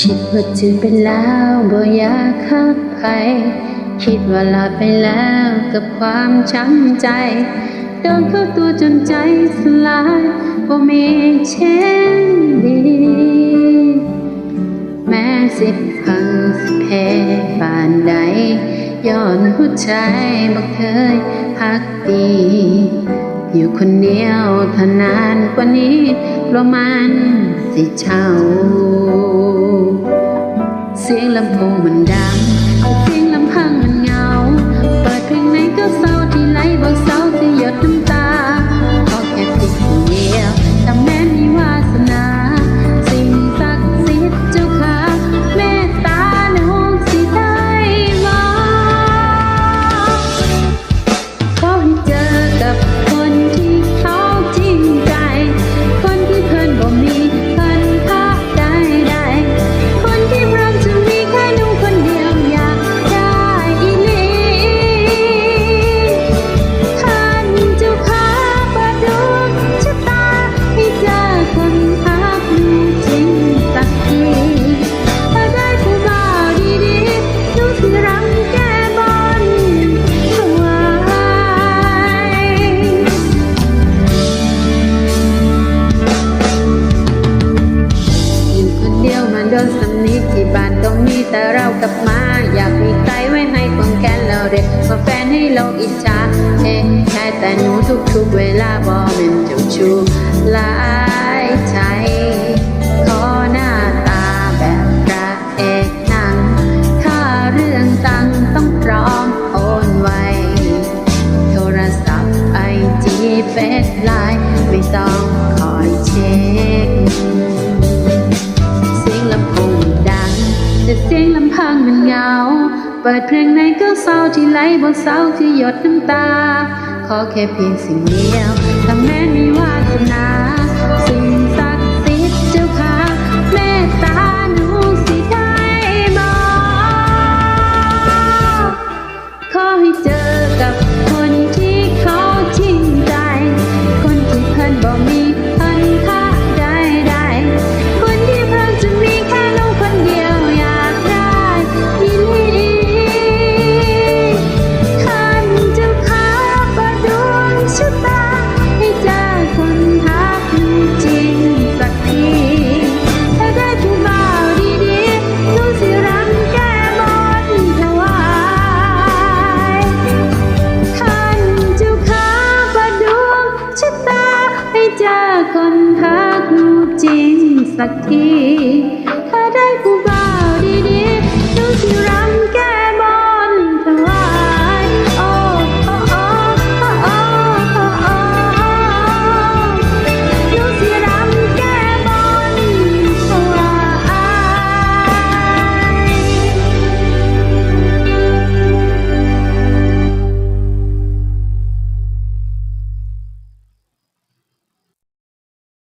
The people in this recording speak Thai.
คิดว่าจืดไปแล้วบ่อยากคักใครคิดว่าลาไปแล้วกับความช้ำใจโดนเข้าตัวจนใจสลายบ่มีเช่นดีแม้สิพังสิเพบานใดย้อนหัวใจบ่เคยพักดีอยู่คนเดียวเท่านานกว่านี้กลัวมันสิเช่า เสียงลำโพงมันดัง เรากับมา อยากมีใครไว้ให้คนแกนแล้วเด็กมาแฟนให้โลกอิจฉาเฮ้แค่แต่หนูทุกๆเวลาบอม่นเจ้าชู้หลายใจขอหน้าตาแบบพระเอกหนังค่าเรื่องตังต้องพร้อมโอนไวโทรศัพท์ไอจีเฟซไลน์ไม่ต้อง เสียงลำพังมันเหงา เปิดเพลงไหนก็เศร้าที่ไหลบนเศร้าที่หยดน้ำตา ขอแค่เพียงสิ่งเดียวถ้าแม้มีวาสนา สักที ถ้าได้ผู้บ่าวดี